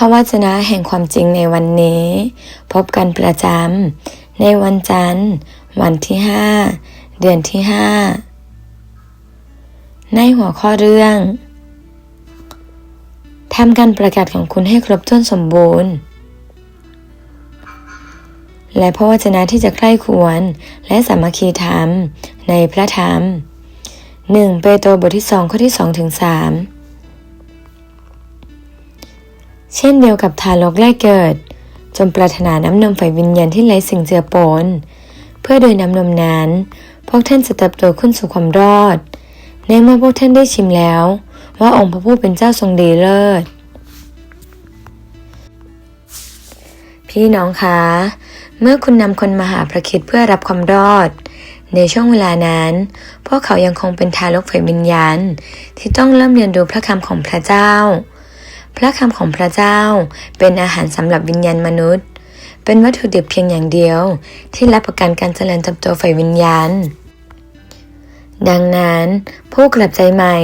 ระวจนะแห่งความจริงในวันนี้ พบกันประจำในวันจันทร์ วันที่ 5 เดือนที่ 5 ในหัวข้อเรื่องทำการประกาศของคุณให้ครบถ้วนสมบูรณ์ และพระวจนะที่จะใคร่ควรและสามัคคีธรรมในพระธรรม 1 เปโตรบทที่ 2 ข้อที่ 2 ถึง 3 เช่นเดียวกับทารกแรกเกิด จงปรารถนาน้ำนมฝ่ายวิญญาณที่ไร้สิ่งเจือปน เพื่อโดยน้ำนมนั้น พวกท่านจะเติบโตขึ้นสู่ความรอด ในเมื่อพวกท่านได้ชิมแล้ว ว่าองค์พระผู้เป็นเจ้าทรงดีเลิศ พี่น้องคะ เมื่อคุณนำคนมาหาพระคิดเพื่อรับความรอด ในช่วงเวลานั้น พวกเขายังคงเป็นทารกฝ่ายวิญญาณที่ต้องเริ่มเรียนรู้พระคำของพระเจ้า พระคำของพระเจ้าเป็นอาหารสำหรับวิญญาณมนุษย์ เป็นวัตถุดิบเพียงอย่างเดียว ที่รับประกันการเจริญเติบโตฝ่ายวิญญาณ ดังนั้น ผู้กลับใจใหม่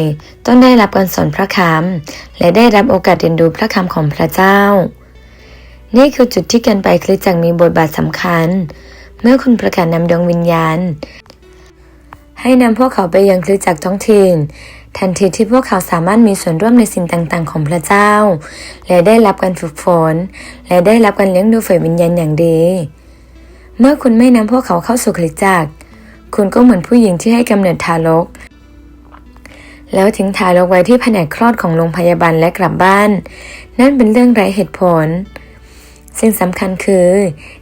ต้องได้รับการสอนพระคำและได้รับโอกาสเรียนรู้พระคำของพระเจ้า นี่คือจุดที่การไปคริสตจักรมีบทบาทสำคัญ เมื่อคุณประกาศนำดวงวิญญาณให้นำพวกเขาไปยังคริสตจักรท้องถิ่น ทันทีที่พวกเขาสามารถมีส่วนร่วมในสิ่งต่างๆ ของพระเจ้า และได้รับการฝึกฝน และได้รับการเลี้ยงดูฝ่ายวิญญาณอย่างดี เมื่อคุณไม่นำพวกเขาเข้าสู่คริสตจักร คุณก็เหมือนผู้หญิงที่ให้กำเนิดทารก แล้วทิ้งทารกไว้ที่แผนกคลอดของโรงพยาบาลและกลับบ้าน นั่นเป็นเรื่องไร้เหตุผลสิ่งสำคัญคือ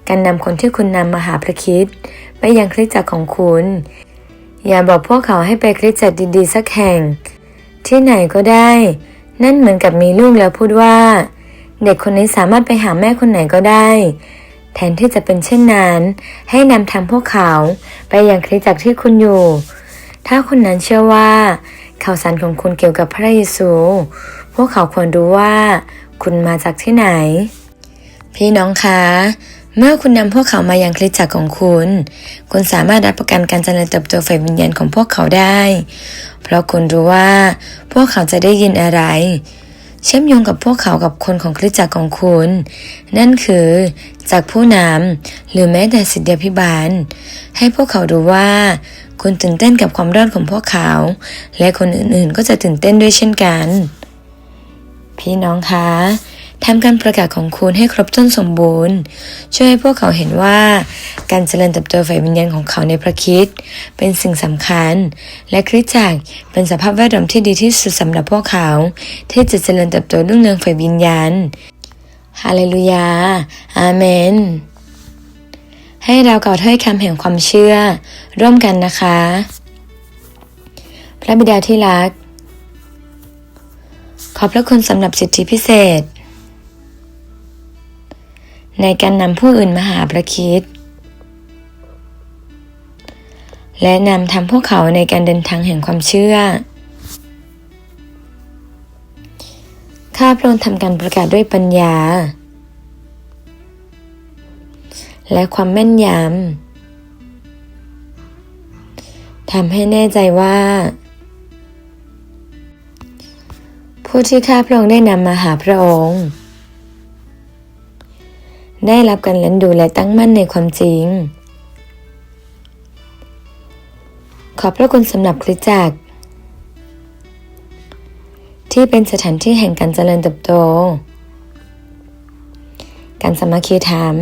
การนำคนที่คุณนำมาหาพระคิดไปยังคริสตจักรของคุณ อย่าบอกพวกเขาให้ไปคริสตจักรดีๆ สักแห่ง ที่ไหนก็ได้ นั่นเหมือนกับมีลูกแล้วพูดว่า เด็กคนนี้สามารถไปหาแม่คนไหนก็ได้ แทนที่จะเป็นเช่นนั้น ให้นำทางพวกเขาไปยังคริสตจักรที่คุณอยู่ ถ้าคนนั้นเชื่อว่า ข่าวสารของคุณเกี่ยวกับพระเยซู พวกเขาควรรู้ว่า คุณมาจากที่ไหน พี่น้องคะ เมื่อคุณนำพวกเขามายังคริสตจักรของคุณ คุณสามารถรับประกันการเจริญเติบโตฝ่ายวิญญาณของพวกเขาได้ เพราะคุณรู้ว่า พวกเขาจะได้ยินอะไร เชื่อมโยงกับพวกเขากับคนของคริสตจักรของคุณ นั่นคือ จากผู้นำหรือแม้แต่สิทธิพิบาล ให้พวกเขารู้ว่า คุณตื่นเต้นกับความรอดของพวกเขา และคนอื่นๆก็จะตื่นเต้นด้วยเช่นกัน พี่น้องคะ ทำการประกาศของคุณให้ครบถ้วนสมบูรณ์ ช่วยให้พวกเขาเห็นว่า การเจริญเติบโตฝ่ายวิญญาณของเขาในพระคิดเป็นสิ่งสำคัญ และคริสตจักรเป็นสภาพแวดล้อมที่ดีที่สุดสำหรับพวกเขา ที่จะเจริญเติบโตรุ่งเรืองฝ่ายวิญญาณฮาเลลูยา อาเมน ให้เรากล่าวถ้อยคำแห่งความเชื่อ ร่วมกันนะคะ พระบิดาที่รัก ขอบพระคุณสำหรับสิทธิพิเศษ ในการนำผู้อื่นมาหาพระคิด และนำทำพวกเขาในการเดินทางแห่งความเชื่อ ข้าพระองค์ทำการประกาศด้วยปัญญา และความแม่นยำทำให้แน่ใจว่า ผู้ที่ข้าพระองค์ได้นำมาหาพระองค์ ได้รับการเลี้ยงดูและตั้งมั่นในความจริง ขอบพระคุณสำหรับคริสจักร ที่เป็นสถานที่แห่งการเจริญเติบโต การสมัคคีธรรม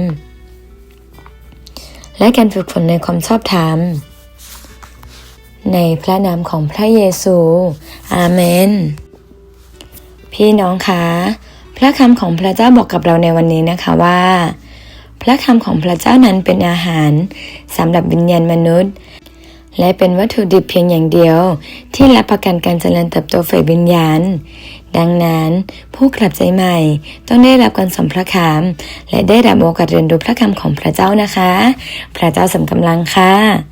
และการฝึกฝนในความชอบธรรม ในพระนามของพระเยซู อาเมน พี่น้องคะ ระคำของพระเจ้าบอกกับเราในวันนี้นะคะว่า พระคำของพระเจ้านั้นเป็นอาหารสำหรับวิญญาณมนุษย์ และเป็นวัตถุดิบเพียงอย่างเดียว ที่รับประกันการเจริญเติบโตฝ่ายวิญญาณ ดังนั้นผู้กลับใจใหม่ต้องได้รับการสมพระคำและได้รับโอกาสเรียนรู้พระคำของพระเจ้านะคะ พระเจ้าสมกำลังค่ะ